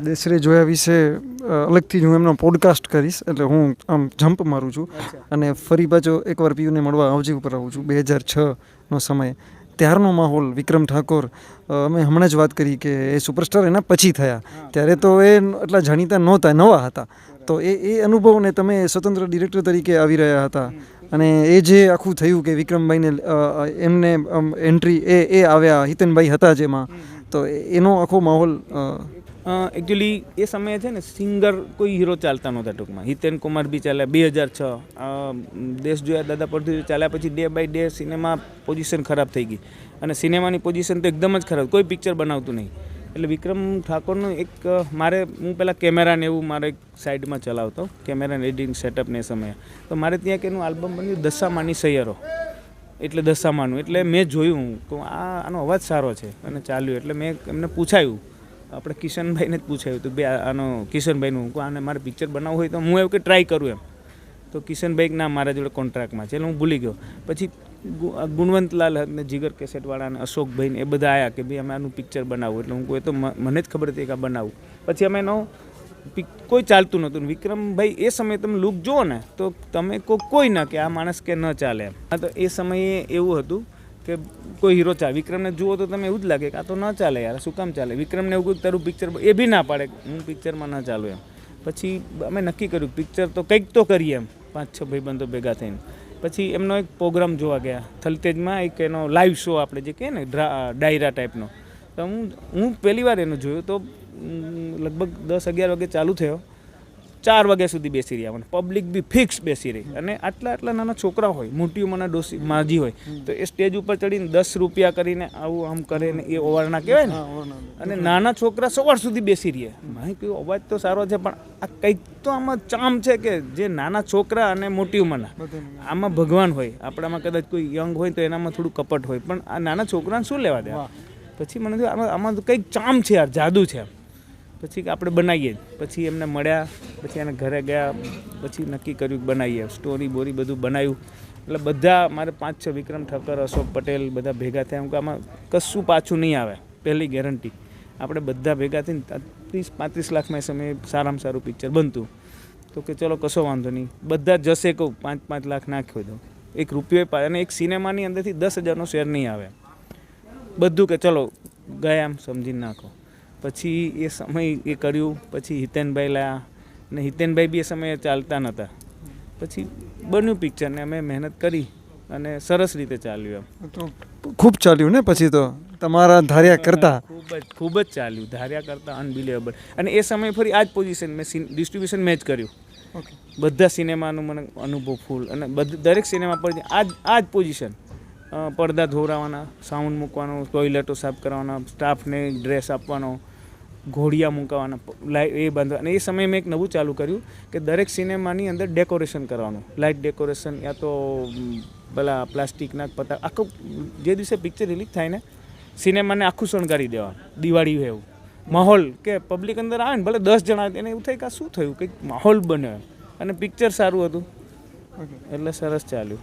દેશરે જોયા વિશે અલગથી જ હું એમનો પોડકાસ્ટ કરીશ એટલે હું આમ જમ્પ મારું છું. અને ફરી પાછો એકવાર પીયુને મળવા આવજી ઉપર આવું છું બે હજાર છનો સમય. ત્યારનો માહોલ વિક્રમ ઠાકોર અમે હમણાં જ વાત કરી કે એ સુપરસ્ટાર એના પછી થયા. ત્યારે તો એ એટલા જાણીતા નહોતા નવા હતા. તો એ એ અનુભવને તમે સ્વતંત્ર ડિરેક્ટર તરીકે આવી રહ્યા હતા. અને એ જે આખું થયું કે વિક્રમભાઈને એમને એન્ટ્રી એ એ આવ્યા હિતનભાઈ હતા જેમાં તો એનો આખો માહોલ એકચ્યુઅલી એ સમયે છે ને સિંગર કોઈ હીરો ચાલતા નહોતા ટૂંકમાં. હિતેન કુમાર બી ચાલ્યા, બે હજાર છ. દેશ જોયા દાદા પરથી ચાલ્યા પછી day by day cinema position ખરાબ થઈ ગઈ. અને સિનેમાની પોઝિશન તો એકદમ જ ખરાબ, કોઈ પિક્ચર બનાવતું નહીં. એટલે વિક્રમ ઠાકોરનું એક મારે, હું પહેલાં કેમેરા ને એવું મારે એક સાઈડમાં ચલાવતો કેમેરાને એડિટિંગ સેટઅપ ને એ સમયે. તો મારે ત્યાં એક એનું આલ્બમ બન્યું, દશામાની સૈયરો. એટલે દશામાનું, એટલે મેં જોયું કે આ, આનો અવાજ સારો છે. અને ચાલ્યું, એટલે મેં એમને પૂછાયું આપણે કિશનભાઈને જ પૂછાયું હતું, બે, આનો કિશનભાઈનું કે આને મારે પિક્ચર બનાવવું હોય તો હું એવું કે ટ્રાય કરું એમ. તો કિશનભાઈ, ના, મારા જોડે કોન્ટ્રાક્ટમાં છે. એટલે હું ભૂલી ગયો. પછી ગુણવંતલાલ ને જીગર કેસેટવાળા અને અશોકભાઈ એ બધા આવ્યા કે, ભાઈ, અમે આનું પિક્ચર બનાવવું એટલે હું એ તો મને જ ખબર હતી કે આ બનાવવું પછી અમે એનો કોઈ ચાલતું નહોતું. વિક્રમભાઈ, એ સમયે તમે લુક જુઓ ને, તો તમે કોઈ ના કે આ માણસ કે ન ચાલે એમ. હા, તો એ સમયે એવું હતું કે કોઈ હીરો ચાલે. વિક્રમને જુઓ તો તમે એવું જ લાગે કે આ તો ન ચાલે યાર, શું કામ ચાલે? વિક્રમને એવું કહ્યું તારું પિક્ચર એ બી ના પાડે હું પિક્ચરમાં ના ચાલું એમ. પછી અમે નક્કી કર્યું પિક્ચર તો કંઈક તો કરીએ એમ. પાંચ, છ ભાઈબંધો ભેગા થઈને. પછી એમનો એક પ્રોગ્રામ જોવા ગયા. થલતેજમાં એક એનો લાઈવ શો આપણે જે કહીએ ને ડાયરા ટાઈપનો તો હું હું પહેલી વાર એનો જોયો તો લગભગ દસ અગિયાર વાગે ચાલુ થયો. ચાર વાગ્યા સુધી બેસી રહ્યા મને. પબ્લિક બી ફિક્સ બેસી રહી. અને આટલા આટલા નાના છોકરા હોય મોટી ઉંમરના ડોસી માજી હોય તો એ સ્ટેજ ઉપર ચડીને દસ રૂપિયા કરીને આવું આમ કરે ને એ ઓવારના કહેવાય ને. અને નાના છોકરા સવાર સુધી બેસી રહે મેં કહ્યું અવાજ તો સારો છે પણ આ કંઈક તો આમાં ચામ છે કે જે નાના છોકરા અને મોટી ઉંમરના. આમાં ભગવાન હોય આપણામાં કદાચ કોઈ યંગ હોય તો એનામાં થોડું કપટ હોય પણ આ નાના છોકરાને શું લેવા દે પછી મને આમાં આમાં તો કંઈક ચામ છે યાર જાદુ છે પછી આપણે બનાવીએ. પછી એમને મળ્યા પછી એને ઘરે ગયા, પછી નક્કી કર્યું બનાવીએ. સ્ટોરી બોરી બધું બનાવ્યું. એટલે બધા મારે પાંચ છ વિક્રમ ઠક્કર અશોક પટેલ બધા ભેગા થયા. એમ કે આમાં કશું પાછું નહીં આવે. પહેલી ગેરંટી આપણે બધા ભેગા થઈને ત્રીસ, પાંત્રીસ લાખમાં એ સમયે સારામાં સારું પિક્ચર બનતું. તો કે ચલો કશો વાંધો નહીં. બધા જશે કહું, પાંચ પાંચ લાખ નાખ્યો તો. એક રૂપિયો અને એક સિનેમાની અંદરથી દસ હજારનો શેર નહીં આવે. બધું કે ચલો, ગયા એમ સમજીને નાખો. પછી એ સમય એ કર્યું. પછી હિતેનભાઈ લાયા. ને હિતેનભાઈ બી એ સમયે ચાલતા નહોતા પછી બન્યું પિક્ચર ને અમે મહેનત કરી અને સરસ રીતે ચાલ્યું એમ. તો ખૂબ ચાલ્યું ને પછી તો તમારા ધાર્યા કરતા? ખૂબ જ ખૂબ જ ચાલ્યું. ધાર્યા કરતાં અનબિલિવેબલ અને એ સમયે ફરી આ જ પોઝિશન મેં ડિસ્ટ્રીબ્યુશન મેચ કર્યું. બધા સિનેમાનું મને અનુભવ ફૂલ અને દરેક સિનેમા પર આ જ આ જ પોઝિશન પડદા ધોરાવાના સાઉન્ડ મૂકવાનો ટોયલેટો સાફ કરવાના સ્ટાફને ડ્રેસ આપવાનો ઘોડિયા મૂકવાના એ બાંધવા. અને એ સમયે મેં એક નવું ચાલુ કર્યું કે દરેક સિનેમાની અંદર ડેકોરેશન કરવાનું. લાઇટ ડેકોરેશન યા તો પેલા પ્લાસ્ટિકના પતા આખું જે દિવસે પિક્ચર રિલીઝ થાય ને સિનેમાને આખું શણગારી દેવા દિવાળી હોય એવું. માહોલ કે પબ્લિક અંદર આવે ને ભલે દસ જણા એને એવું થાય કે શું થયું? કંઈક માહોલ બન્યો અને પિક્ચર સારું હતું. એટલે સરસ ચાલ્યું.